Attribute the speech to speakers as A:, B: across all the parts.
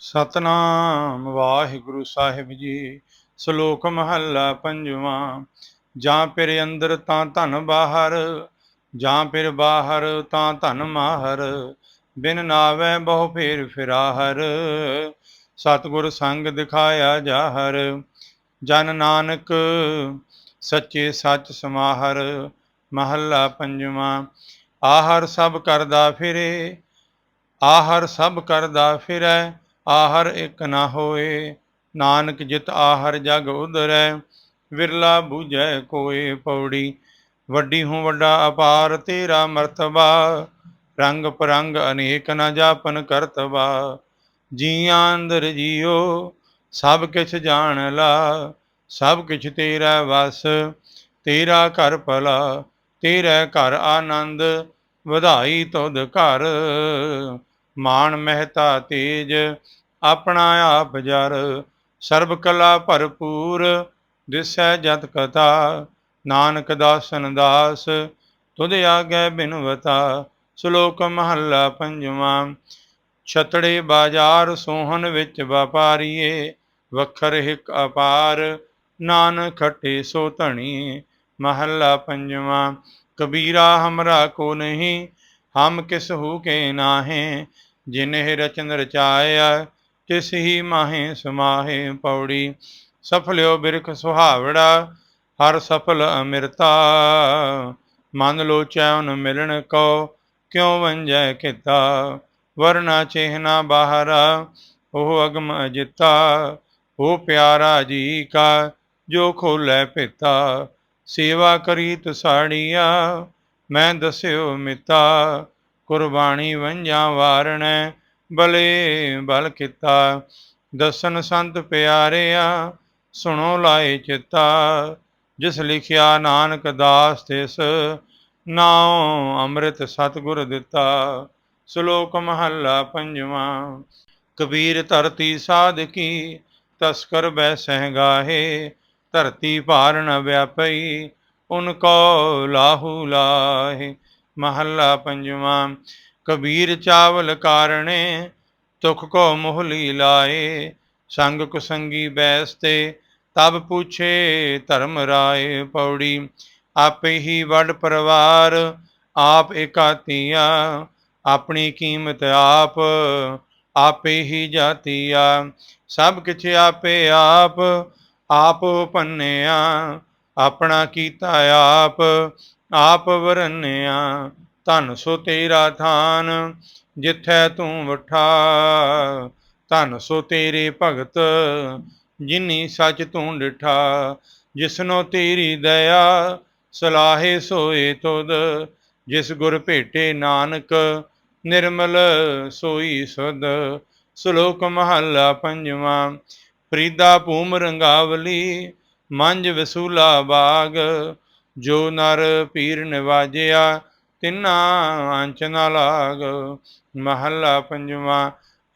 A: ਸਤਨਾਮ ਵਾਹਿਗੁਰੂ ਸਾਹਿਬ ਜੀ, ਸ਼ਲੋਕ ਮਹੱਲਾ ਪੰਜਵਾਂ। ਜਾਂ ਫਿਰ ਅੰਦਰ ਤਾਂ ਧਨ ਬਾਹਰ, ਜਾਂ ਫਿਰ ਬਾਹਰ ਤਾਂ ਧਨ ਮਾਹਰ, ਬਿਨ ਨਾਵੇ ਬਹੁ ਫੇਰ ਫਿਰਾਹਰ। ਸਤਿਗੁਰ ਸੰਗ ਦਿਖਾਇਆ ਜਾਹਰ, ਜਨ ਨਾਨਕ ਸੱਚੇ ਸੱਚ ਸਮਾਹਰ। ਮਹੱਲਾ ਪੰਜਵਾਂ, ਆਹਰ ਸਭ ਕਰਦਾ ਫਿਰੇ, ਆਹਰ ਸਭ ਕਰਦਾ ਫਿਰੇ ਆਹਰ ਇਕ ਨਾ ਹੋਏ, ਨਾਨਕ ਜਿਤ ਆਹਰ ਜਗ ਉਦਰੈ ਵਿਰਲਾ ਬੂਝੈ ਕੋਏ ਪੌੜੀ। ਵੱਡੀ ਹੂੰ ਵੱਡਾ ਅਪਾਰ, ਤੇਰਾ ਮਰਤਬਾ, ਰੰਗ ਪਰੰਗ ਅਨੇਕ ਨਾ ਜਾਪਨ ਕਰਤਬਾ। ਜੀ ਆਂਦਰ ਜੀਓ, ਸਭ ਕਿਛ ਜਾਣ ਲਾ, ਸਭ ਕਿਛ ਤੇਰਾ ਵਸ, ਤੇਰਾ ਘਰ ਭਲਾ, ਤੇਰਾ ਘਰ ਆਨੰਦ, ਵਧਾਈ ਤੁਧ ਘਰ। ਮਾਣ ਮਹਿਤਾ ਤੇਜ ਆਪਣਾ ਆਪ ਜਰ, ਸਰਬ ਕਲਾ ਭਰਪੂਰ, ਦਿਸੈ ਜਤ ਕਥਾ, ਨਾਨਕ ਦਾਸਨ ਦਾਸ, ਤੁਧ ਆਗੇ ਬਿਨਵਤਾ, ਸ਼ਲੋਕ ਮਹੱਲਾ ਪੰਜਵਾਂ, ਛਤੜੇ ਬਾਜ਼ਾਰ ਸੋਹਣ ਵਿੱਚ ਵਪਾਰੀਏ, ਵਖਰ ਹਿਕ ਅਪਾਰ ਨਾਨ ਖੱਟੇ ਸੋ ਧਣੀ, ਮਹੱਲਾ ਪੰਜਵਾਂ, ਕਬੀਰਾ ਹਮਰਾ ਕੋ ਨਹੀਂ, ਹਮ ਕਿਸ ਹੂ ਕੇ ਨਾਹੇ, ਜਿਨਹਿ ਰਚਨ ਰਚਾਇਆ ਤਿਸ ਹੀ ਮਾਹੇ ਸਮਾਹੇ ਪੌੜੀ, ਸਫਲਿਓ ਬਿਰਖ ਸੁਹਾਵੜਾ, ਹਰ ਸਫਲ ਅਮਿਰਤਾ। ਮਨ ਲੋਚੈਨ ਮਿਲਣ ਕੋ ਕਿਉ ਵੰਜੈ ਕੀਤਾ? ਵਰਨਾ ਚੇਹਨਾ ਬਾਹਰਾ, ਉਹ ਅਗਮ ਅਜਿਤਾ। ਉਹ ਪਿਆਰਾ ਜੀ ਕਾ, ਜੋ ਖੋਲੇ ਪਿਤਾ। ਸੇਵਾ ਕਰੀ ਤਸਾੜੀਆ ਮੈਂ ਦਸਿਓ ਮਿਤਾ। ਕੁਰਬਾਨੀ ਵੰਜਾਂ ਵਾਰਣੈ ਬਲੇ ਬਲ ਕੀਤਾ, ਦਸਨ ਸੰਤ ਪਿਆਰਿਆ, ਸੁਣੋ ਲਾਏ ਚਿਤਾ, ਜਿਸ ਲਿਖਿਆ ਨਾਨਕ ਦਾਸ ਤਿਸ, ਨਾਉ ਅੰਮ੍ਰਿਤ ਸਤਿਗੁਰ ਦਿੱਤਾ, ਸ਼ਲੋਕ ਮਹੱਲਾ ਪੰਜਵਾਂ, ਕਬੀਰ ਧਰਤੀ ਸਾਧਕੀ, ਤਸਕਰ ਬੈ ਸਹਿਗਾਹੇ ਧਰਤੀ ਭਾਰ ਨ ਵਿਆਪਈ, ਉਨ ਕੋ ਲਾਹੂ ਲਾਹੇ, ਮਹੱਲਾ ਪੰਜਵਾਂ ਕਬੀਰ ਚਾਵਲ ਕਾਰਣੇ, ਤੁਖ ਕੋ ਮੋਹਲੀ ਲਾਏ ਸੰਗ ਕੁਸੰਗੀ ਬੈਸਤੇ ਤਬ ਪੁੱਛੇ ਧਰਮ ਰਾਏ ਪੌੜੀ। ਆਪੇ ਹੀ ਵੱਡ ਪਰਿਵਾਰ, ਆਪ ਇਕਾਤੀਆ, ਆਪਣੀ ਕੀਮਤ ਆਪ, ਆਪੇ ਹੀ ਜਾਤੀਆ। ਸਭ ਕਿਛ ਆਪੇ ਆਪ ਆਪ ਪੰਨਿਆ ਆਪਣਾ ਕੀਤਾ ਆਪ ਆਪ ਵਰਨਿਆ। ਧਨ ਸੋ ਤੇਰਾ ਥਾਨ, ਜਿੱਥੈ ਤੂੰ ਵਠਾ। ਧਨ ਸੋ ਤੇਰੇ ਭਗਤ, ਜਿਨੀ ਸੱਚ ਤੂੰ ਡਿਠਾ ਜਿਸਨੋ ਤੇਰੀ ਦਇਆ, ਸਲਾਹੇ ਸੋਏ ਤੁਧ। ਜਿਸ ਗੁਰ ਭੇਟੇ ਨਾਨਕ, ਨਿਰਮਲ ਸੋਈ ਸੁਧ। ਸ਼ਲੋਕ ਮਹੱਲਾ ਪੰਜਵਾਂ, ਫਰੀਦਾ ਭੂਮ ਰੰਗਾਵਲੀ ਮੰਜ ਵਸੂਲਾ ਬਾਗ। ਜੋ ਨਰ ਪੀਰ ਨਿਵਾਜਿਆ ਤਿੰਨਾ ਅੰਚ ਨਾ ਲਾਗ, ਮਹੱਲਾ ਪੰਜਵਾਂ,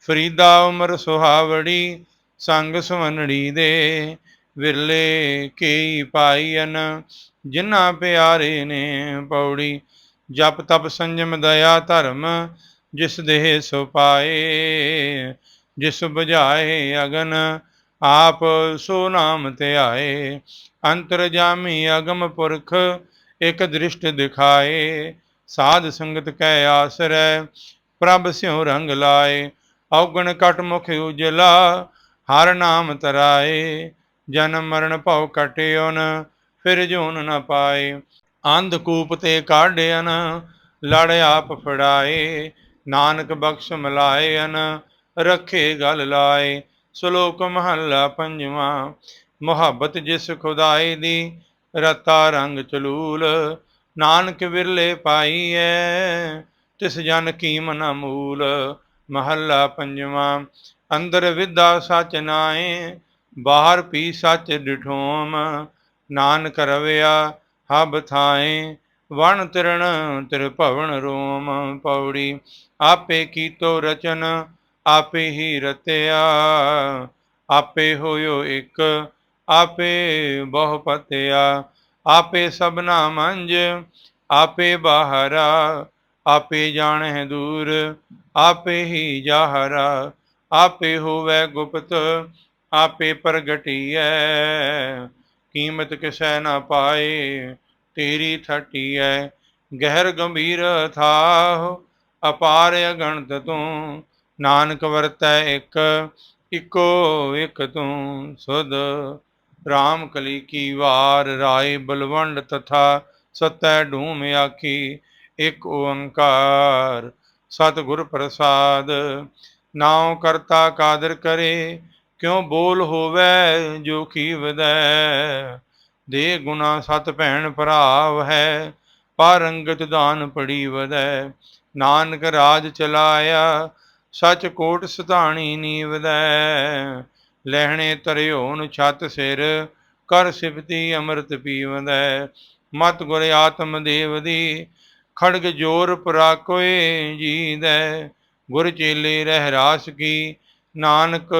A: ਫਰੀਦਾ ਉਮਰ ਸੁਹਾਵੜੀ, ਸੰਗ ਸੁਵਨੜੀ ਦੇ, ਵਿਰਲੇ ਕੇਈ ਪਾਈਨ ਜਿਨ੍ਹਾਂ ਪਿਆਰੇ ਨੇ ਪੌੜੀ, ਜਪ ਤਪ ਸੰਜਮ ਦਇਆ ਧਰਮ, ਜਿਸ ਦੇਹ ਸੋ ਪਾਏ, ਜਿਸ ਬੁਝਾਏ ਅਗਨ, ਆਪ ਸੋ ਨਾਮ ਆਏ, ਅੰਤਰ ਜਾਮੀ ਅਗਮ ਪੁਰਖ, ਇਕ ਦ੍ਰਿਸ਼ਟ ਦਿਖਾਏ ਸਾਧ ਸੰਗਤ ਕੈ ਆਸਰੈ, ਪ੍ਰਭ ਸਿਉ ਰੰਗ ਲਾਏ, ਔਗਣ ਕਟ ਮੁਖ ਉਜਲਾ, ਹਰ ਨਾਮ ਤਰਾਏ ਜਨਮ ਮਰਨ ਭਉ ਕਟਿਓਨ ਫਿਰ ਜੂਨ ਨ ਪਾਏ, ਅੰਧ ਕੂਪ ਤੇ ਕਾਢਿਆਨ ਲੜ ਆਪ ਫੜਾਏ, ਨਾਨਕ ਬਖਸ਼ ਮਲਾਇਨ ਰੱਖੇ ਗਲ ਲਾਏ, ਸ਼ਲੋਕ ਮਹੱਲਾ ਪੰਜਵਾਂ, ਮੁਹੱਬਤ ਜਿਸ ਖੁਦਾਏ ਦੀ, ਰਤਾ ਰੰਗ ਚਲੂਲ ਨਾਨਕ ਵਿਰਲੇ ਪਾਈਐ, ਤਿਸ ਜਨ ਕੀਮ ਨ ਮੂਲ, ਮਹੱਲਾ ਪੰਜਵਾਂ। ਅੰਦਰ ਵਿਦਾ ਸਚ ਨਾਏ ਬਾਹਰ ਪੀ ਸਚ ਡਿਠੋਮ। ਨਾਨਕ ਰਵਿਆ, ਹਬ ਥਾਏ ਵਣ ਤਿਰਣ ਤਿਰ ਭਵਨ ਰੋਮ। ਪੌੜੀ ਆਪੇ ਕੀਤੋ ਰਚਨ, ਆਪੇ ਹੀ ਰਤਿਆ। ਆਪੇ ਹੋਇਓ ਇੱਕ, ਆਪੇ ਬਹੁ ਪਤਿਆ। ਆਪੇ ਸਭਨਾ ਮੰਜ ਆਪੇ ਬਾਹਰਾ, ਆਪੇ ਜਾਣਹਿ ਦੂਰ, ਆਪੇ ਹੀ ਜਾਹਰਾ, ਆਪੇ ਹੋਵੇ ਗੁਪਤ, ਆਪੇ ਪ੍ਰਗਟੀਐ। ਕੀਮਤ ਕਿਸੈ ਨਾ ਪਾਏ, ਤੇਰੀ ਥਟੀਐ। ਗਹਿਰ ਗੰਭੀਰ ਥਾਹ, ਅਪਾਰ ਅਗਣਤ ਤੂੰ, ਨਾਨਕ ਵਰਤੈ ਇੱਕ, ਇਕੋ ਇੱਕ ਤੂੰ, ਸੁਧ RAM ਕਲੀ ਕੀ ਵਾਰ ਰਾਏ ਬਲਵੰਡ ਤਥਾ ਸਤੈ ਢੂਮ ਆਖੀ, ਇੱਕ ਓੰਕਾਰ ਸਤਿਗੁਰ ਪ੍ਰਸਾਦ। ਨਾਉ ਕਰਤਾ ਕਾਦਰ ਕਰੇ, ਕਿਉ ਬੋਲ ਹੋਵੇ ਜੋ ਕੀ ਵਦੈ ਦੇ ਗੁਨਾ ਸਤ ਭੈਣ ਭਰਾਵ ਹੈ ਪਾਰੰਗਤ ਦਾਨ ਪੜੀ ਵਦੈ ਨਾਨਕ ਰਾਜ ਚਲਾਇਆ, ਸਚ ਕੋਟ ਸਤਾਣੀ ਨੀਵਦੈ। ਲਹਿਣੇ ਤਰਿਓਨ ਛਤ ਸਿਰ ਕਰ ਸਿਫਤੀ ਅੰਮ੍ਰਿਤ ਪੀਵਦੈ। ਮਤ ਗੁਰ ਆਤਮ ਦੇਵ ਦੀ, ਖੜਗ ਜੋਰ ਪਰਾ ਕੋਏ ਜੀਦੈ। ਗੁਰ ਚੇਲੇ ਰਹਿ ਰਾਸ ਕੀ, ਨਾਨਕ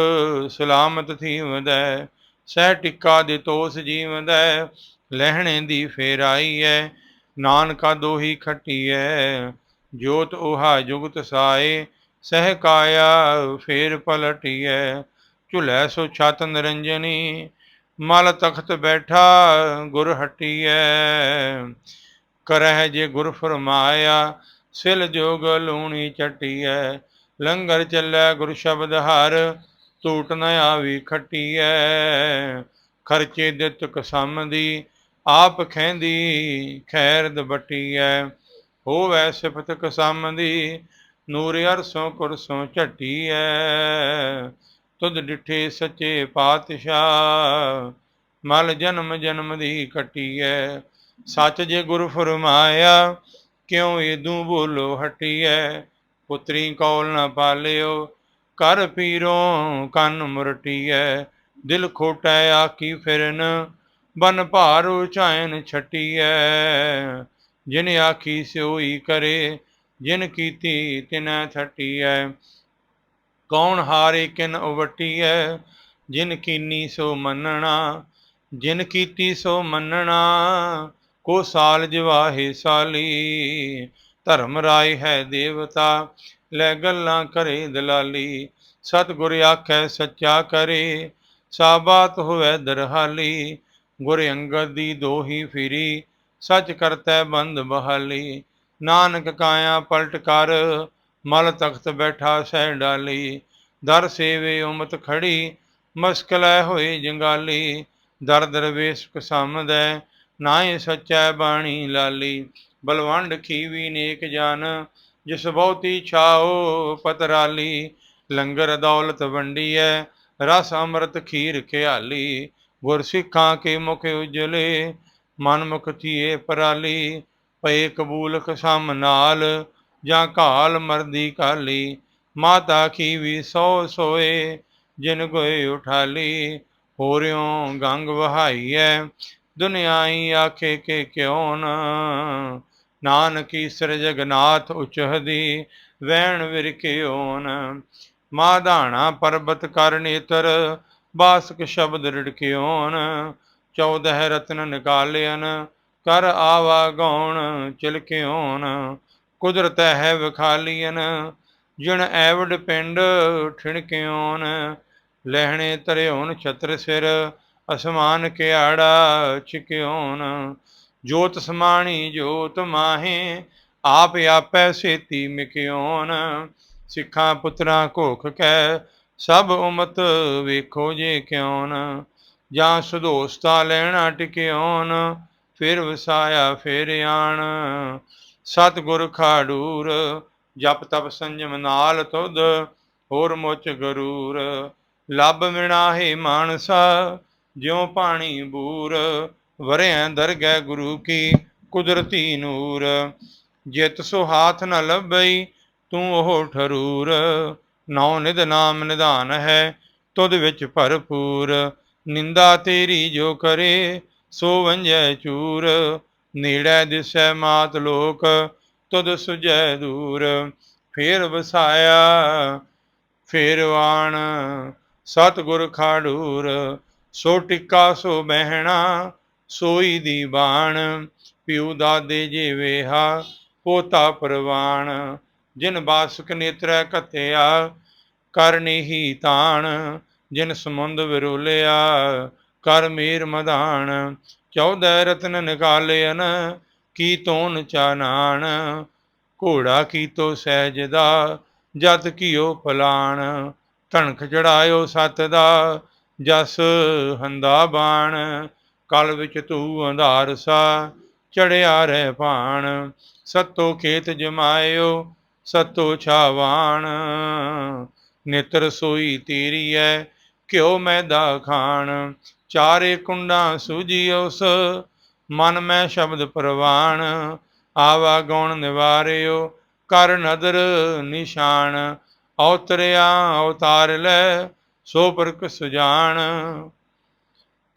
A: ਸਲਾਮਤ ਥੀਵਦੈ। ਸਹਿ ਟਿੱਕਾ ਦੇ ਤੋਸ ਜੀਵਦੈ, ਲਹਿਣੇ ਦੀ ਫੇਰਾਈ ਐ ਨਾਨਕਾ ਦੋਹੀ ਖਟੀਐ, ਜੋਤ ਉਹਾ ਜੁਗਤ ਸਾਏ। ਸਹਿ ਕਾਇਆ ਫੇਰ ਪਲਟੀਐ। ਝੁਲੈ ਸੋ ਛਤ ਨਿਰੰਜਨੀ, ਮਲ ਤਖਤ ਬੈਠਾ ਗੁਰ ਹਟੀਐ। ਕਰਹਿ ਜੇ ਗੁਰ ਫਰਮਾਇਆ, ਸਿਲ ਜੋਗ ਲੂਣੀ ਚਟੀਐ। ਲੰਗਰ ਚੱਲੈ ਗੁਰ ਸ਼ਬਦ ਹਰ ਟੂਟ ਨ ਆਵੀ ਖਟੀਐ। ਖਰਚੇ ਦਿੱਤ ਕਸਮ ਦੀ, ਆਪ ਖੈਂਦੀ ਖੈਰ ਦਬਟੀਐ। ਹੋਵੈ ਸਿਫਤ ਕਸਮ ਦੀ, ਨੂਰ ਅਰਸੋਂ ਕੁਰਸੋਂ ਝਟੀਐ। ਤੁਧ ਡਿਠੇ ਸੱਚੇ ਪਾਤਸ਼ਾਹ, ਮਲ ਜਨਮ ਜਨਮ ਦੀ ਕਟੀਐ ਸੱਚ ਜੇ ਗੁਰ ਫਰਮਾਇਆ, ਕਿਉ ਏਦੂ ਬੋਲੋ ਹਟੀਐ। ਪੁੱਤਰੀ ਕੌਲ ਨ ਪਾਲਿਓ, ਕਰ ਪੀਰੋਂ ਕੰਨ ਮੁਰਟੀਐ। ਦਿਲ ਖੋਟੈ ਆਕੀ ਫਿਰਨ, ਬਨ ਭਾਰ ਉਚਾਇਨ ਛਟੀਐ। ਜਿਨ ਆਖੀ ਸਿਓਈ ਕਰੇ, ਜਿਨ ਕੀਤੀ ਤਿਨੈ ਥਟੀਐ। ਕੌਣ ਹਾਰੇ ਕਿਨ ਉਵਟੀਐ? ਜਿਨ ਕੀਨੀ ਸੋ ਮੰਨਣਾ, ਜਿਨ ਕੀਤੀ ਸੋ ਮੰਨਣਾ, ਕੋ ਸਾਲ ਜਵਾਹੇ ਸਾਲੀ। ਧਰਮ ਰਾਏ ਹੈ ਦੇਵਤਾ, ਲੈ ਗੱਲਾਂ ਕਰੇ ਦਲਾਲੀ। ਸਤਿਗੁਰ ਆਖੈ ਸੱਚਾ ਕਰੇ, ਸਾਬਾਤ ਹੋਵੇ ਦਰਹਾਲੀ। ਗੁਰ ਅੰਗਦ ਦੀ ਦੋਹੀ ਫਿਰੀ, ਸੱਚ ਕਰਤੈ ਬੰਦ ਬਹਾਲੀ। ਨਾਨਕ ਕਾਇਆ ਪਲਟ ਕਰ ਮਲ ਤਖਤ ਬੈਠਾ ਸਹਿ ਡਾਲੀ, ਦਰ ਸੇਵੇ ਉਮਤ ਖੜੀ, ਮਸਕਲੈ ਹੋਏ ਜੰਗਾਲੀ, ਦਰ ਦਰਵੇਸ਼ ਕਸਮਦੈ ਨਾਏ ਸੱਚੈ ਬਾਣੀ ਲਾਲੀ। ਬਲਵੰਡ ਖੀਵੀ ਨੇਕ ਜਾਨ, ਜਿਸ ਬਹੁਤੀ ਛਾਓ ਪਤਰਾਲੀ। ਲੰਗਰ ਦੌਲਤ ਵੰਡੀਐ, ਰਸ ਅੰਮ੍ਰਿਤ ਖੀਰ ਖਿਆਲੀ। ਗੁਰ ਸਿੱਖਾਂ ਕੇ ਮੁਖ ਉਜਲੇ ਮਨ ਮੁਖ ਥੀਏ ਪਰਾਲੀ। ਪਏ ਕਬੂਲ ਖਸਮ ਨਾਲ ਜਾਂ ਕਾਲ ਮਰਦੀ ਕਾਲੀ, ਮਾਤਾ ਕੀ ਵੀ ਸੋ ਸੋਏ, ਜਿਨ ਗੋਏ ਉਠਾਲੀ ਹੋਰਿਓ ਗੰਗ ਵਹਾਈਐ, ਦੁਨਿਆਈ ਆਖੇ ਕੇ ਕਿਉ ਨਾਨਕੀ ਸਿਰ ਜਗਨਾਥ ਉਚਹਦੀ, ਵੈਣ ਵਿਰਕਿਓ ਨ ਮਾਧਾਣਾ ਪਰਬਤ ਕਰ ਨੇਤਰ, ਬਾਸਕ ਸ਼ਬਦ ਰਿੜਕਿਓ ਨ ਰਤਨ ਨਿਕਾਲਿਆਨ ਕਰ ਆਵਾ ਗਉਣ ਚਿਲਕਿਓਨ ਕੁਦਰਤ ਹੈ ਵਿਖਾਲੀਨ, ਜਿਣ ਐਵਡ ਪਿੰਡ ਠਿਣਕਿਓ ਲਹਿਣੇ ਤਰਿਓਨ ਛਤਰ ਸਿਰ, ਅਸਮਾਨ ਕਿਆੜਾ ਛਿਕਿਓਨ। ਜੋਤ ਸਮਾਣੀ ਜੋਤ ਮਾਹੇ, ਆਪ ਆਪੈ ਸੇਤੀ ਮਿਕਿਓਨ। ਸਿੱਖਾਂ ਪੁੱਤਰਾਂ ਘੋਖ ਕੈ, ਸਭ ਉਮਤ ਵੇਖੋ ਜੇ ਕਿਉਨ ਜਾਂ ਸੁਦੋਸਤਾ ਲੈਣਾ ਟਿਕਿਓਨ, ਫਿਰ ਵਸਾਇਆ ਫਿਰ ਆਣ। ਸਤਿਗੁਰ ਖਾੜੂਰ ਜਪ ਤਪ ਸੰਜਮ ਨਾਲ ਤੁਧ, ਹੋਰ ਮੁਚ ਗਰੂਰ। ਲੱਭ ਮਿਣਾਹੇ ਮਾਨਸਾ, ਜਿਉ ਪਾਣੀ ਬੂਰ। ਵਰਿਆ ਦਰਗਹਿ ਗੁਰੂ ਕੀ ਕੁਦਰਤੀ ਨੂਰ। ਜਿਤ ਸੋ ਹਾਥ ਨ ਲੱਭਈ, ਤੂੰ ਉਹ ਠਰੂਰ। ਨੌ ਨਿਧ ਨਾਮ ਨਿਧਾਨ ਹੈ, ਤੁਧ ਵਿੱਚ ਭਰਪੂਰ। ਨਿੰਦਾ ਤੇਰੀ ਜੋ ਕਰੇ, ਸੋ ਵੰਜੈ ਚੂਰ। ਨੇੜੇ ਦਿਸੈ ਮਾਤ ਲੋਕ, ਤੁਧ ਸੁਜੈ ਦੂਰ, ਫੇਰ ਵਸਾਇਆ, ਫੇਰ ਵਾਣ, ਸਤਿਗੁਰ ਖਾੜੂਰ ਸੋ ਟਿੱਕਾ ਸੋ ਬਹਿਣਾ, ਸੋਈ ਦੀ ਬਾਣ, ਪਿਉ ਦਾਦੇ ਜੇ ਵੇਹਾ, ਪੋਤਾ ਪਰਵਾਣ, ਜਿਨ ਬਾਸਕ ਨੇਤਰੈ ਕਤਿਆ ਕਰਨੀ ਹੀ ਤਾਣ, ਜਿਨ ਸਮੁੰਦ ਵਿਰੋਲਿਆ, ਕਰ ਮੀਰ ਮਦਾਨ ਚੌਦਹ ਰਤਨ ਨਿਕਾਲਿਆਨ ਕੀ ਤੋਨ ਚਾਨਾਣ ਘੋੜਾ ਕੀਤੋ ਸਹਿਜ ਦਾ ਜਤ ਕੀਓ ਫਲਾਣ ਧਣਕ ਚੜਾਇਓ ਸਤ ਦਾ, ਜਸ ਹੰਦਾ ਬਾਣ? ਕਲ ਵਿੱਚ ਤੂ ਅੰਧਾਰ ਸਾ, ਚੜਿਆ ਰਹਿ ਭਾਣ? ਸਤੋ ਖੇਤ ਜਮਾਇਓ, ਸਤੋ ਛਾਵਾਣ? ਨੇਤਰ ਸੋਈ ਤੇਰੀ ਐ ਘਿਓ ਮੈਦਾ ਖਾਣ? ਚਾਰੇ ਕੁੰਡਾਂ ਸੂਜੀ ਉਸ ਮਨ ਮੈਂ ਸ਼ਬਦ ਪ੍ਰਵਾਣ, ਆਵਾ ਗੁਣ ਨਿਵਾਰਿਓ, ਕਰ ਨਦਰ ਨਿਸ਼ਾਨ, ਔਤਰਿਆ ਅਵਤਾਰ ਲੈ, ਸੋ ਪਰਕ ਸੁਜਾਨ।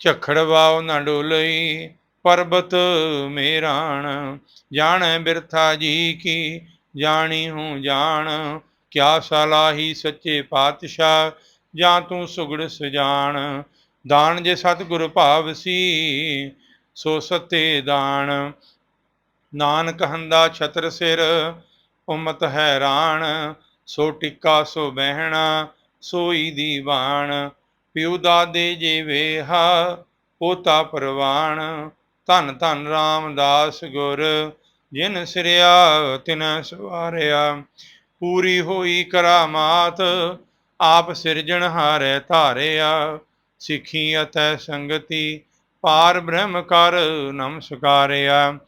A: ਝਖੜ ਵਾਉ ਨਾ ਡੋਲਈ, ਪਰਬਤ ਮੇਰਾਣ ਜਾਣੈ ਬਿਰਥਾ ਜੀ ਕੀ, ਜਾਣੀ ਹੂੰ ਜਾਣ, ਕਿਆ ਸਲਾਹੀ ਸੱਚੇ ਪਾਤਸ਼ਾਹ, ਜਾਂ ਤੂੰ ਸੁਗੜ ਸੁਜਾਨ। ਦਾਨ ਜੇ ਸਤਿਗੁਰ ਭਾਵਸੀ ਸੋ ਸਤੇ ਦਾਨ। ਨਾਨਕ ਹੰਦਾ ਛਤਰ ਸਿਰ, ਉਮਤ ਹੈਰਾਨ। ਸੋ ਟਿੱਕਾ ਸੋ ਬਹਿਣਾ, ਸੋਈ ਦੀਵਾਨ। ਪਿਉ ਦਾਦੇ ਜੇ ਵੇਹਾ, ਪੋਤਾ ਪਰਵਾਨ। ਧੰਨ ਧੰਨ ਰਾਮਦਾਸ ਗੁਰ, ਜਿਨ ਸਿਰਿਆ, ਤਿਨ ਸਵਾਰਿਆ। ਪੂਰੀ ਹੋਈ ਕਰਾਮਾਤ, ਆਪ ਸਿਰਜਣ ਹਾਰੇ ਧਾਰਿਆ। ਸਿੱਖੀ ਅਤੈ ਸੰਗਤੀ, ਪਾਰ ਬ੍ਰਹਮ ਕਰ ਨਮਸਕਾਰਿਆ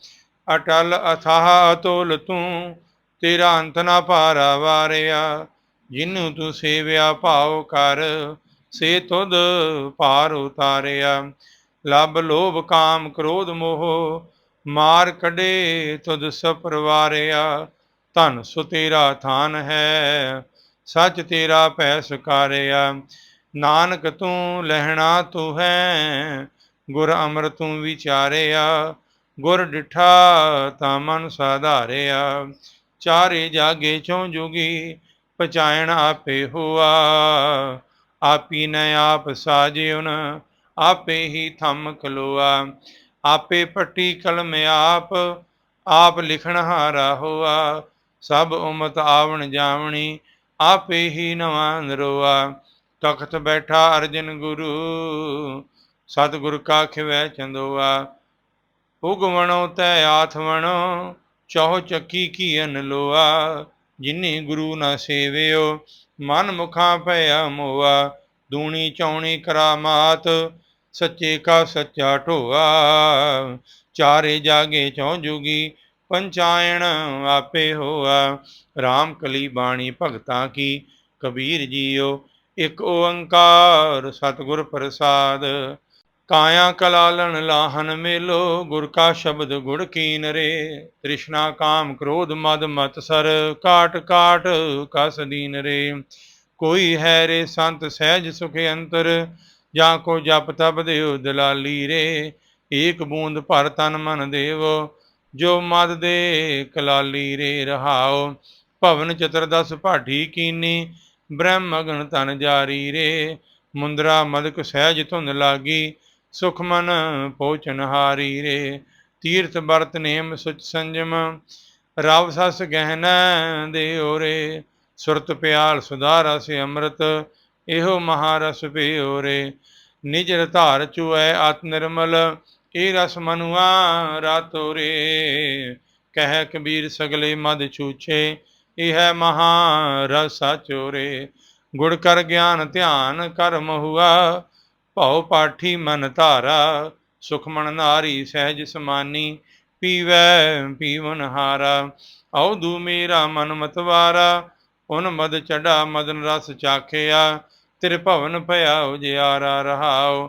A: ਅਟਲ ਅਥਾਹ ਅਤੋਲ ਤੂੰ, ਤੇਰਾ ਅੰਤ ਨਾ ਪਾਰਾ ਵਾਰਿਆ ਜਿਨੂੰ ਤੂੰ ਸੇਵਿਆ ਭਾਉ ਕਰ, ਸੇ ਤੁਧ ਪਾਰ ਉਤਾਰਿਆ ਲਬ ਲੋਭ ਕਾਮ ਕ੍ਰੋਧ ਮੋਹ, ਮਾਰ ਕਢੇ ਤੁਧ ਸਪਰਵਾਰਿਆ ਧਨ ਸੁ ਤੇਰਾ ਥਾਨ ਹੈ, ਸੱਚ ਤੇਰਾ ਭੈ ਸਕਾਰਿਆ ਨਾਨਕ ਤੂੰ ਲਹਿਣਾ ਤੂੰ ਹੈ, ਗੁਰ ਅੰਮ੍ਰਿਤੂ ਤੂੰ ਵਿਚਾਰਿਆ, ਗੁਰ ਡਿਠਾ ਤਾਂ ਮਨ ਸਾਧਾਰਿਆ। ਚਾਰੇ ਜਾਗੇ ਚੋਂ ਜੁਗੀ ਪਚਾਇਣ ਆਪੇ ਹੋਆ, ਆਪੀ ਨ ਆਪ ਸਾਜਿਉਨ ਆਪੇ ਹੀ ਥੰਮ ਖਲੋਆ। ਆਪੇ ਪੱਟੀ ਕਲਮ ਆਪ ਆਪ ਲਿਖਣ ਹਾਰਾ ਹੋਆ। ਸਭ ਉਮਤ ਆਵਣ ਜਾਵਣੀ ਆਪੇ ਹੀ ਨਵਾਂ ਨਰੋਆ ਤਖਤ ਬੈਠਾ ਅਰਜਨ ਗੁਰੂ, ਸਤਿਗੁਰ ਕਾ ਖਿਵੈ ਚੰਦੋਆ। ਉਗਵਣੋ ਤੈ ਆਥਵਣੋ ਚੌ ਚੱਕੀ ਕੀਨ ਲੋਆ। ਜਿਨੀ ਗੁਰੂ ਨਾ ਸੇਵਿਓ, ਮਨ ਮੁਖਾਂ ਭਇਆ ਮੋਆ। ਦੂਣੀ ਚੌਣੀ ਕਰਾਮਾਤ ਸੱਚੇ ਕਾ ਸੱਚਾ ਢੋਆ। ਚਾਰੇ ਜਾਗੇ ਚੌ ਜੁਗੀ, ਪੰਚਾਇਣ ਆਪੇ ਹੋਆ। RAM ਕਲੀ ਬਾਣੀ ਭਗਤਾਂ ਕੀ, ਕਬੀਰ ਜੀਓ ਇਕ ਓੰਕਾਰ ਸਤਿਗੁਰ ਪ੍ਰਸਾਦ। ਕਾਇਆ ਕਲਾਲਣ ਲਾਹਨ ਮੇਲੋ, ਗੁਰ ਕਾ ਸ਼ਬਦ ਗੁੜ ਕੀਨ ਰੇ। ਤ੍ਰਿਸ਼ਨਾ ਕਾਮ ਕ੍ਰੋਧ ਮਦ ਮਤ ਸਰ, ਕਾਟ ਕਾਟ ਕਸ ਦੀਨ ਰੇ। ਕੋਈ ਹੈ ਰੇ ਸੰਤ ਸਹਿਜ ਸੁਖ ਅੰਤਰ, ਜਾਂ ਕੋ ਜਪ ਤਪ ਦਿਓ ਦਲਾਲੀ ਰੇ। ਏਕ ਬੂੰਦ ਭਰ ਤਨ ਮਨ ਦੇਵੋ, ਜੋ ਮਦ ਦੇ ਕਲਾਲੀ ਰੇ ਰਹਾਓ। ਭਵਨ ਚਤੁਰਦਸ ਭਾਠੀ ਕੀਨੀ ਬ੍ਰਹਮ ਅਗਨ ਤਨ ਜਾਰੀ ਰੇ, ਮੁੰਦਰਾ ਮਦਕ ਸਹਿਜ ਧੁੰਦ ਲਾਗੀ, ਸੁਖ ਮਨ ਪਹੁੰਚਨ ਹਾਰੀ ਰੇ। ਤੀਰਥ ਵਰਤ ਨੇਮ ਸੁਚ ਸੰਜਮ, ਰਵ ਸਸ ਗਹਿਨ ਦੇ ਓਰੇ ਸੁਰਤ ਪਿਆਲ ਸੁਧਾ ਰਸ ਅੰਮ੍ਰਿਤ, ਇਹੋ ਮਹਾਰਸ ਪਿਓਰੇ ਨਿਜ ਧਾਰ ਚੁਐ ਆਤ ਨਿਰਮਲ, ਇਹ ਰਸ ਮਨੁਆ ਰਾਤੋ ਰੇ। ਕਹਿ ਕਬੀਰ ਸਗਲੇ ਮਦ ਛੂਛੇ ਇਹ ਹੈ ਮਹਾ ਰਸਾ ਚੋਰੇ। ਗੁੜ ਕਰ ਗਿਆਨ ਧਿਆਨ ਕਰਮ ਹੁਆ ਭਉ ਪਾਠੀ ਮਨ ਧਾਰਾ ਸੁਖਮਨ ਨਾਰੀ ਸਹਿਜ ਸਮਾਨੀ, ਪੀਵੈ ਪੀਵਨ ਹਾਰਾ। ਦੂ ਮੇਰਾ ਮਨ ਮਤਵਾਰਾ ਉਨ ਮਦ ਚੜਾ ਮਦਨ ਰਸ ਚਾਖਿਆ, ਤਿਰ ਭਵਨ ਭਇਆ ਉਜਿਆਰਾ ਰਹਾਉ।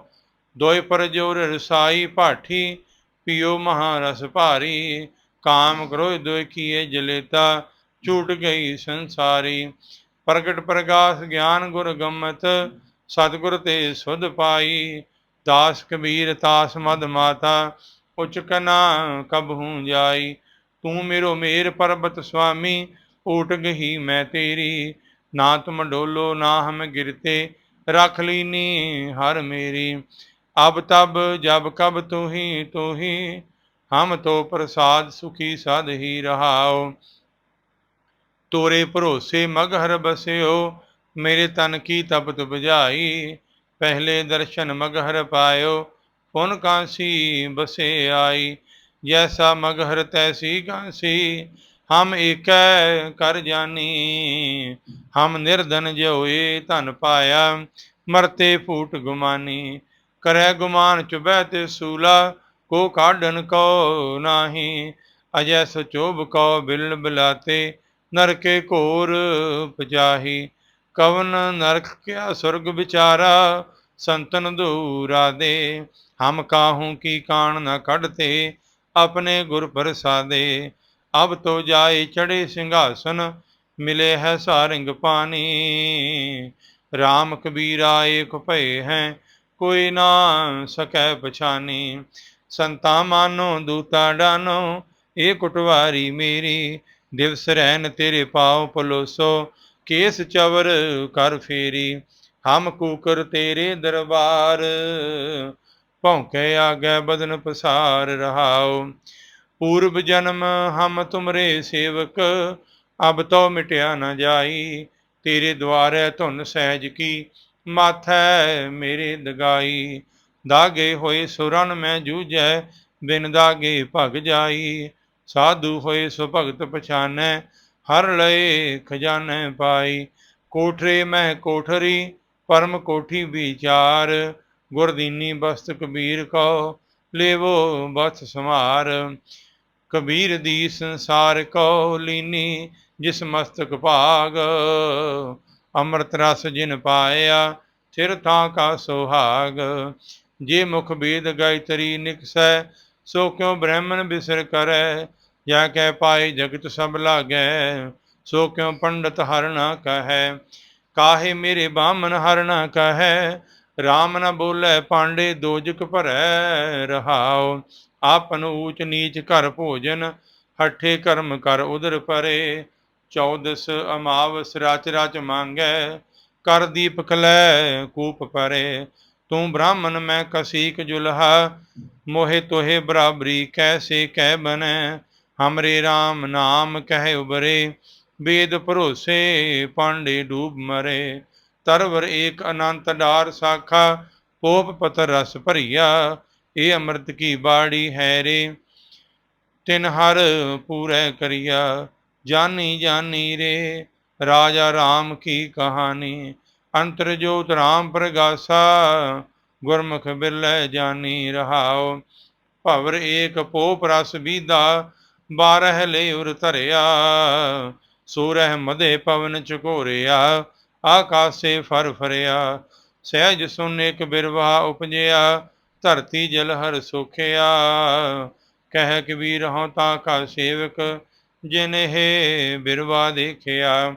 A: ਦੋਇ ਪਰ ਜੋਰ ਰਸਾਈ ਭਾਠੀ, ਪਿਓ ਮਹਾਰਸ ਭਾਰੀ, ਕਾਮ ਕ੍ਰੋਧ ਦੋਇ ਕੀਏ ਜਲੇਤਾ। ਝੂਟ ਗਈ ਸੰਸਾਰੀ, ਪ੍ਰਗਟ ਪ੍ਰਗਾਸ ਗਿਆਨ ਗੁਰ ਗੰਮਤ, ਸਤਿਗੁਰ ਤੇ ਸੁਧ ਪਾਈ, ਦਾਸ ਕਬੀਰ ਤਾਸ ਮਦ ਮਾਤਾ ਉਚ ਕਨਾ ਕਬਹੂ ਜਾਈ, ਤੂੰ ਮੇਰੋ ਮੇਰ ਪਰਬਤ ਸੁਆਮੀ ਊਟ ਗਈ ਮੈਂ ਤੇਰੀ, ਨਾ ਤੁਮ ਡੋਲੋ ਨਾ ਹਮ ਗਿਰਤੇ, ਰਖ ਲੀਨੀ ਹਰ ਮੇਰੀ, ਅਬ ਤਬ ਜਬ ਕਬ ਤੂ ਹੀ ਤੂ ਹੀ ਹਮ ਤੋ ਪ੍ਰਸਾਦ ਸੁਖੀ ਸਦ ਹੀ ਰਹਾਓ ਤੋਰੇ ਭਰੋਸੇ ਮਗਹਰ ਬਸਿਓ, ਮੇਰੇ ਤਨ ਕੀ ਤਪਤ 부ਝਾਈ ਪਹਿਲੇ ਦਰਸ਼ਨ ਮਗਹਰ ਪਾਇਓ, ਪੁਨ ਕਾਂਸੀ ਬਸੇ ਆਈ। ਜੈਸਾ ਮਗਹਰ ਤੈਸੀ ਕਾਂਸੀ, ਹਮ ਏਕੈ ਕਰ ਜਾਨੀ। ਹਮ ਨਿਰਧਨ ਜੋਏ ਧਨ ਪਾਇਆ, ਮਰਤੇ ਫੂਟ ਗੁਮਾਨੀ। ਕਰੈ ਗੁਮਾਨ ਚੁਬੈ ਤੇ ਸੂਲਾ, ਕੋ ਕਾਢਨ ਕੋ ਨਾਹੀ। ਅਜੈ ਸਚੋਭ ਕੋ ਬਿਲ ਬਿਲਾਤੇ ਨਰਕੇ ਘੋਰ ਪਜਾਹੀ ਕਵਨ ਨਰਕ ਕਿਆ ਸੁਰਗ ਵਿਚਾਰਾ, ਸੰਤਨ ਦੂਰਾ ਦੇ। ਹਮ ਕਾਹੂ ਕੀ ਕਾਣ ਨ ਕੱਢਤੇ, ਆਪਣੇ ਗੁਰ ਪ੍ਰਸਾਦੇ। ਅਬ ਤੋ ਜਾਏ ਚੜੇ ਸਿੰਘਾਸਨ, ਮਿਲੇ ਹੈ ਸਾਰੰਗ ਪਾਣੀ। RAM ਕਬੀਰਾ ਏਕ ਭਏ ਹੈ, ਕੋਈ ਨਾ ਸਕੈ ਪਛਾਨੀ। ਸੰਤਾ ਮਾਨੋ, ਦੂਤਾ ਡਾਨੋ ਏ ਕੁਟਵਾਰੀ ਮੇਰੀ, ਦਿਵਸ ਰਹਿਨ ਤੇਰੇ ਪਾਉ ਪਲੋਸੋ ਕੇਸ ਚਵਰ ਕਰ ਫੇਰੀ, ਹਮ ਕੂਕਰ ਤੇਰੇ ਦਰਬਾਰ, ਭੌਂਕੇ ਆਗੇ ਬਦਨ ਪਸਾਰ ਰਹਾਓ ਪੂਰਬ ਜਨਮ ਹਮ ਤੁਮਰੇ ਸੇਵਕ, ਅਬ ਤੋ ਮਿਟਿਆ ਨਾ ਜਾਈ, ਤੇਰੇ ਦੁਆਰੇ ਧੁਨ ਸਹਿਜ ਕੀ, ਮਾਥੈ ਮੇਰੇ ਦਗਾਈ। ਦਾਗੇ ਹੋਏ ਸੁਰਨ ਮੈਂ ਜੂਝੈ, ਬਿਨ ਦਾਗੇ ਭਗ ਜਾਈ। ਸਾਧੂ ਹੋਏ ਸੋ ਭਗਤ ਪਛਾਨੈ, ਹਰ ਲਏ ਖਜ਼ਾਨੇ ਪਾਈ। ਕੋਠਰੇ ਮੈਂ ਕੋਠਰੀ, ਪਰਮ ਕੋਠੀ ਵਿਚਾਰ। ਗੁਰਦੀਨੀ ਬਸਤ ਕਬੀਰ ਕੋ ਲੇਵੋ ਬਸ ਸਮਾਰ ਕਬੀਰ ਦੀ ਸੰਸਾਰ ਕੋ ਲੀਨੀ ਜਿਸ ਮਸਤਕ ਭਾਗ। ਅੰਮ੍ਰਿਤ ਰਸ ਜਿਨ ਪਾਇਆ ਸਿਰ ਥਾਂ ਕਾ ਸੁਹਾਗ। ਜੇ ਮੁਖ ਬੇਦ ਗਾਇਤਰੀ ਨਿਕਸੈ, ਸੋ ਕਿਉ ਬ੍ਰਹਮਨ ਬਿਸਰ ਕਰੈ? ਜਾ ਕਹਿ ਪਾਏ ਜਗਤ ਸਭ ਲਾਗੈ, ਸੋ ਕਿਉ ਪੰਡਤ ਹਰ ਨਾ ਕਹੈ? ਕਾਹੇ ਮੇਰੇ ਬਾਮਨ ਹਰ ਨਾ ਕਹੈ? RAM ਨ ਬੋਲੇ ਪਾਂਡੇ ਦੋਜਕ ਭਰੈ ਰਹਾਉ। ਆਪਨ ਊਚ ਨੀਚ ਘਰ ਭੋਜਨ, ਹੱਠੇ ਕਰਮ ਕਰ ਉਦਰ ਪਰੇ। ਚੌਦਸ ਅਮਾਵਸ ਰਚ ਰਚ ਮੰਗੈ, ਕਰ ਦੀਪ ਲੈ ਕੂਪ ਪਰੇ। ਤੂੰ ਬ੍ਰਾਹਮਣ ਮੈਂ ਕਸੀਕ ਜੁਲਹਾ, ਮੋਹਿ ਤੋਹੇ ਬਰਾਬਰੀ ਕੈਸੇ ਕਹਿ ਬਨੈ? ਹਮਰੇ RAM ਨਾਮ ਕਹਿ ਉਬਰੇ, ਵੇਦ ਭਰੋਸੇ ਪਾਂਡੇ ਡੂਬ ਮਰੇ। ਤਰਵਰ ਏਕ ਅਨੰਤ ਡਾਰ ਸਾਖਾ, ਪੋਪ ਪਤਰ ਰਸ ਭਰੀਆ, ਇਹ ਅੰਮ੍ਰਿਤ ਕੀ ਬਾੜੀ ਹੈ ਰੇ? ਤਿਨ ਹਰ ਪੂਰੇ ਕਰਿਆ, ਜਾਨੀ ਜਾਨੀ ਰੇ। ਰਾਜਾ RAM ਕੀ ਕਹਾਣੀ? ਅੰਤਰ ਜੋਤ RAM ਪ੍ਰਗਾਸਾ, ਗੁਰਮੁਖ ਬਿਰਲੇ ਜਾਨੀ ਰਹਾਓ ਭਵਰ ਏਕ ਪੋਪ ਰਸ ਬੀਦਾ ਬਾਰਹ ਲੈ ਉਰ ਧਰਿਆ, ਸੂਰਹ ਮਦੇ ਪਵਨ ਚਕੋਰਿਆ ਆਕਾਸੇ ਫਰ ਫਰਿਆ, ਸਹਿਜ ਸੁਨ ਇਕ ਬਿਰਵਾ ਉਪਜਿਆ, ਧਰਤੀ ਜਲ ਹਰ ਸੁਖਿਆ, ਕਹਿ ਕਬੀਰ ਹਉ ਤਾ ਕਾ ਸੇਵਕ ਜਿਨਹਿ ਬਿਰਵਾ ਦੇਖਿਆ।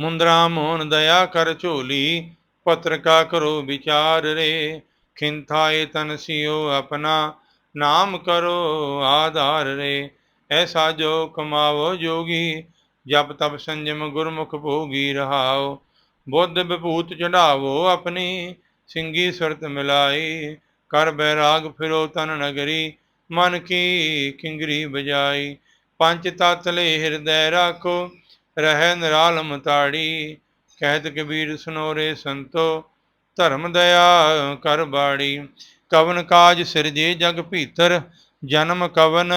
A: ਮੁੰਦਰਾ ਮੋਹਨ ਦਇਆ ਕਰ ਝੋਲੀ, ਪਤਰਕਾ ਕਰੋ ਵਿਚਾਰ ਰੇ, ਖਿੰਥਾਏ ਤਨ ਸਿਓ ਆਪਣਾ ਨਾਮ ਕਰੋ ਆਧਾਰ ਰੇ, ਐਸਾ ਜੋ ਕਮਾਵੋ ਜੋਗੀ, ਜਪ ਤਪ ਸੰਜਮ ਗੁਰਮੁਖ ਭੋਗੀ ਰਹਾਓ। ਬੁੱਧ ਵਿਭੂਤ ਚੜਾਵੋ ਆਪਣੀ, ਸਿੰਗੀ ਸੁਰਤ ਮਿਲਾਈ, ਕਰ ਬੈਰਾਗ ਫਿਰੋ ਤਨ ਨਗਰੀ, ਮਨ ਕੀ ਕਿੰਗਰੀ ਬਜਾਈ ਪੰਜ ਤਤ ਲੈ ਹਿਰਦੈ ਰਾਖੋ, ਰਹਿ ਨਿਰਾਲਮ ਤਾੜੀ ਕਹਿਤ ਕਬੀਰ ਸੁਨੋਰੇ ਸੰਤੋ, ਧਰਮ ਦਇਆ ਕਰ ਬਾੜੀ। ਕਵਨ ਕਾਜ ਸਿਰਜੇ ਜਗ ਭੀਤਰ, ਜਨਮ ਕਵਨ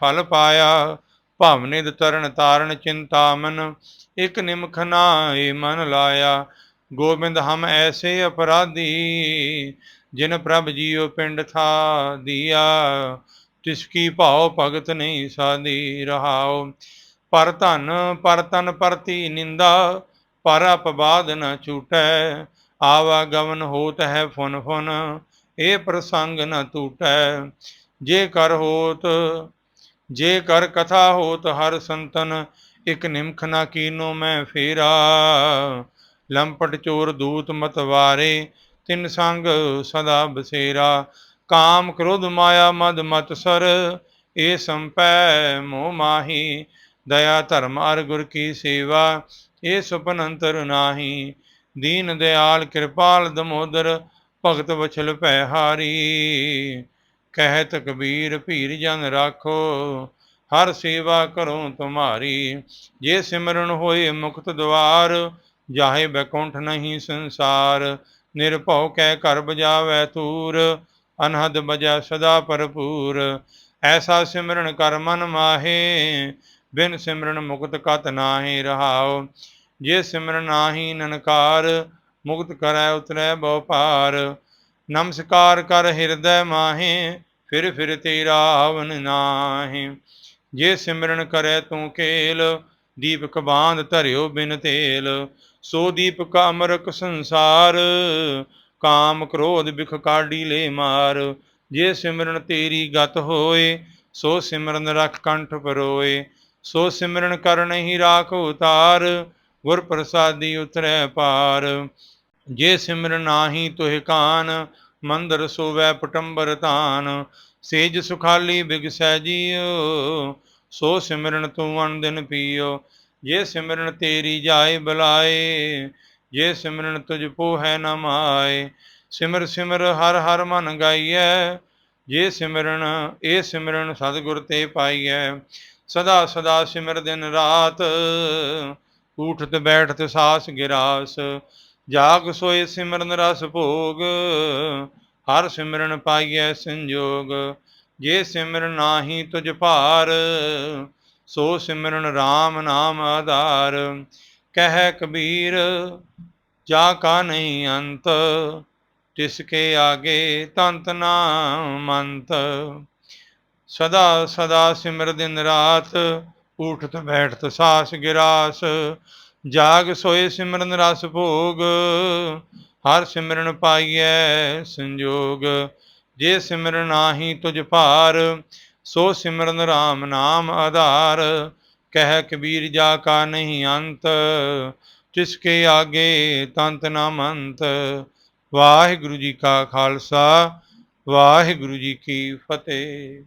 A: ਫਲ ਪਾਇਆ। ਭਾਵਨਿਦ ਤਰਨ ਤਾਰਨ ਚਿੰਤਾ ਮਨ, ਇਕ ਨਿਮਖ ਨਾਏ ਮਨ ਲਾਇਆ। ਗੋਬਿੰਦ ਹਮ ਐਸੇ ਅਪਰਾਧੀ, ਜਿਨ ਪ੍ਰਭ ਜੀਉ ਪਿੰਡ ਥਾ ਦਿਆ। ਤਿਸ ਕੀ ਭਾਉ ਭਗਤ ਨਹੀਂ ਸਾਦੀ ਰਹਾਉ। ਪਰ ਧਨ, ਪਰ ਤਨ ਪਰਤੀ ਨਿੰਦਾ, ਪਰ ਅਪਵਾਦ ਨ ਛੂਟੈ। ਆਵਾ ਗਵਨ ਹੋਤ ਹੈ ਫੁਨ ਫੁਨ ਇਹ ਪ੍ਰਸੰਗ ਨ ਟੂਟੈ, ਜੇ ਕਰ ਹੋਤ, ਜੇ ਕਰ ਕਥਾ ਹੋਤ ਹਰ ਸੰਤਨ, ਇਕ ਨਿਮਖ ਨਾ ਕੀਨੋ ਮੈਂ ਫੇਰਾ। ਲੰਪਟ ਚੋਰ ਦੂਤ ਮਤਵਾਰੇ ਤਿੰਨ ਸੰਗ ਸਦਾ ਬਸੇਰਾ। ਕਾਮ ਕ੍ਰੋਧ ਮਾਇਆ ਮਦ ਮਤ ਸਰ ਇਹ ਸੰਪੈ ਮੋਹ ਮਾਹੀ। ਦਇਆ ਧਰਮ ਅਰ ਗੁਰ ਕੀ ਸੇਵਾ ਇਹ ਸੁਪਨ ਅੰਤਰ ਨਾਹੀ। ਦੀਨ ਦਿਆਲ ਕਿਰਪਾਲ ਦਮੋਦਰ ਭਗਤ ਵਛਲ ਭੈ ਹਾਰੀ। ਕਹਿਤ ਕਬੀਰ ਭੀਰ ਜਨ ਰਾਖੋ, ਹਰ ਸੇਵਾ ਕਰੋ ਤੁਮਾਰੀ। ਜੇ ਸਿਮਰਨ ਹੋਏ ਮੁਕਤ ਦਵਾਰ, ਜਾਹੇ ਬੈਕੁੰਠ ਨਹੀਂ ਸੰਸਾਰ। ਨਿਰਭਉ ਕੈ ਘਰ ਬਜਾਵੈ ਤੂਰ ਅਨਹਦ ਬਜਾ ਸਦਾ ਭਰਪੂਰ। ਐਸਾ ਸਿਮਰਨ ਕਰ ਮਨ ਮਾਹੇ, ਬਿਨ ਸਿਮਰਨ ਮੁਕਤ ਕਤ ਨਾਹੀ ਰਹਾਉ। ਜੇ ਸਿਮਰਨ ਨਾਹੀ ਨਨਕਾਰ ਮੁਕਤ ਕਰੈ ਉਤਰੈ ਬਹੁ ਪਾਰ ਨਮਸਕਾਰ ਕਰ ਹਿਰਦੈ ਮਾਹੇ, ਫਿਰ ਫਿਰ ਤੇਰਾ ਆਵਨ ਨਾਹੀ। ਜੇ ਸਿਮਰਨ ਕਰੈ ਤੂੰ ਕੇਲ, ਦੀਪਕ ਬਾਂਧ ਧਰਿਓ ਬਿਨ ਤੇਲ। ਸੋ ਦੀਪਕ ਅਮਰਕ ਸੰਸਾਰ, ਕਾਮ ਕ੍ਰੋਧ ਬਿਖ ਕਾਢੀ ਲੈ ਮਾਰ। ਜੇ ਸਿਮਰਨ ਤੇਰੀ ਗਤ ਹੋਏ, ਸੋ ਸਿਮਰਨ ਰਖ ਕੰਠ ਪਰੋਏ। ਸੋ ਸਿਮਰਨ ਕਰਨ ਹੀ ਰਾਖ ਉਤਾਰ ਗੁਰ ਪ੍ਰਸਾਦੀ ਉਤਰੈ ਪਾਰ। ਜੇ ਸਿਮਰਨ ਨਾਹੀ ਤੁਹਿ ਕਾਨ, ਮੰਦਰ ਸੋਵੈ ਪਟੰਬਰ ਤਾਨ। ਸੇਜ ਸੁਖਾਲੀ ਬਿਗਸੈ ਜੀਉ, ਸੋ ਸਿਮਰਨ ਤੂੰ ਅਨ ਦਿਨ ਪੀਓ ਜੇ ਸਿਮਰਨ ਤੇਰੀ ਜਾਏ ਬੁਲਾਏ, ਜੇ ਸਿਮਰਨ ਤੁਝ ਪੋਹੈ ਨ ਮਾਏ। ਸਿਮਰ ਸਿਮਰ ਹਰ ਹਰ ਮਨ ਗਾਈਐ, ਜੇ ਸਿਮਰਨ ਇਹ ਸਿਮਰਨ ਸਤਿਗੁਰ ਤੇ ਪਾਈਐ। ਸਦਾ ਸਦਾ ਸਿਮਰ ਦਿਨ ਰਾਤ ਉਠਤ ਬੈਠਤ ਸਾਸ ਗਿਰਾਸ, ਜਾਗ ਸੋਏ ਸਿਮਰਨ ਰਸ ਭੋਗ, ਹਰ ਸਿਮਰਨ ਪਾਈਐ ਸੰਜੋਗ, ਜੇ ਸਿਮਰਨ ਨਾਹੀ ਤੁਜ ਭਾਰ, ਸੋ ਸਿਮਰਨ RAM ਨਾਮ ਆਧਾਰ, ਕਹਿ ਕਬੀਰ, ਜਾ ਕਾ ਨਹੀਂ ਅੰਤ, ਤਿਸ ਕੇ ਆਗੇ ਤੰਤ ਨਾ ਮੰਤ, ਸਦਾ ਸਦਾ ਸਿਮਰ ਦਿਨ ਰਾਤ ਉਠਤ ਬੈਠਤ ਸਾਸ ਗਿਰਾਸ, ਜਾਗ ਸੋਏ ਸਿਮਰਨ ਰਸ ਭੋਗ, ਹਰ ਸਿਮਰਨ ਪਾਈਐ ਸੰਜੋਗ, ਜੇ ਸਿਮਰਨ ਨਾਹੀ ਤੁਝ ਭਾਰ, ਸੋ ਸਿਮਰਨ RAM ਨਾਮ ਆਧਾਰ, ਕਹਿ ਕਬੀਰ ਜਾ ਕਾ ਨਹੀਂ ਅੰਤ, ਤਿਸ ਕੇ ਆਗੇ ਤੰਤ ਨਾ ਮੰਤ, ਵਾਹਿਗੁਰੂ ਜੀ ਕਾ ਖਾਲਸਾ, ਵਾਹਿਗੁਰੂ ਜੀ ਕੀ ਫਤਿਹ।